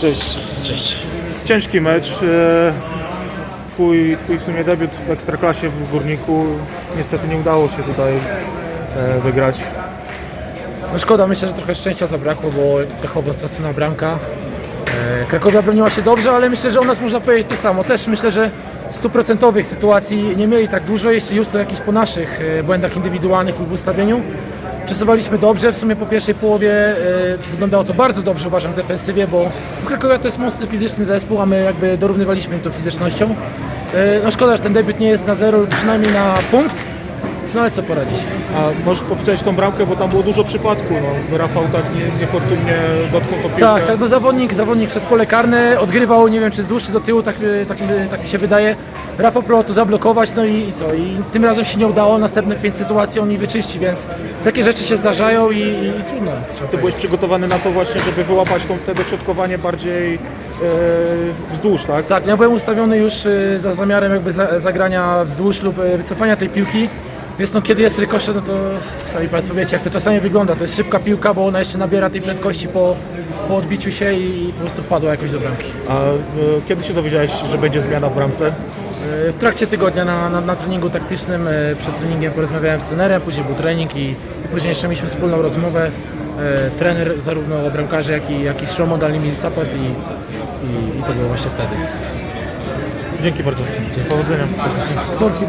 Cześć. Cześć. Ciężki mecz. e, Twój, twój w sumie debiut w Ekstraklasie w Górniku. Niestety nie udało się tutaj e, wygrać. No szkoda, myślę, że trochę szczęścia zabrakło, bo pechowo stracona bramka. E, Krakowia broniła się dobrze, ale myślę, że u nas można powiedzieć to samo. Też myślę, że stuprocentowych sytuacji nie mieli tak dużo, jeśli już to jakieś po naszych błędach indywidualnych lub ustawieniu. Przesuwaliśmy dobrze, w sumie po pierwszej połowie e, wyglądało to bardzo dobrze uważam w defensywie, bo Krakowia to jest mocny fizyczny zespół, a my jakby dorównywaliśmy im tą fizycznością. E, No szkoda, że ten debiut nie jest na zero przynajmniej na punkt, no ale co poradzić. A możesz popisać tą bramkę, bo tam było dużo przypadków. No, Rafał tak nie, niefortunnie dotknął to piłkę. Tak, tak, no zawodnik, zawodnik przed pole karne odgrywał, nie wiem czy z dłuższy do tyłu, tak, tak, mi- tak mi się wydaje. Rafał próbował to zablokować, no i, i co? I tym razem się nie udało, następne pięć sytuacji on mi wyczyści, więc takie rzeczy się zdarzają i, i, i trudno. Ty byłeś przygotowany na to właśnie, żeby wyłapać tą, te dośrodkowanie bardziej e, wzdłuż, tak? Tak, ja byłem ustawiony już y, za zamiarem jakby za, zagrania wzdłuż lub y, wycofania tej piłki. Więc no, kiedy jest rykoszet, no to sami Państwo wiecie, jak to czasami wygląda. To jest szybka piłka, bo ona jeszcze nabiera tej prędkości po, po odbiciu się i po prostu wpadła jakoś do bramki. A e, kiedy się dowiedziałeś, że będzie zmiana w bramce? W trakcie tygodnia na, na, na treningu taktycznym, e, przed treningiem porozmawiałem z trenerem, później był trening i, i później jeszcze mieliśmy wspólną rozmowę. E, Trener zarówno bramkarzy, jak i, jak i Szromo dali mi support i, i, i to było właśnie wtedy. Dzięki bardzo. Powodzenia. Sorki,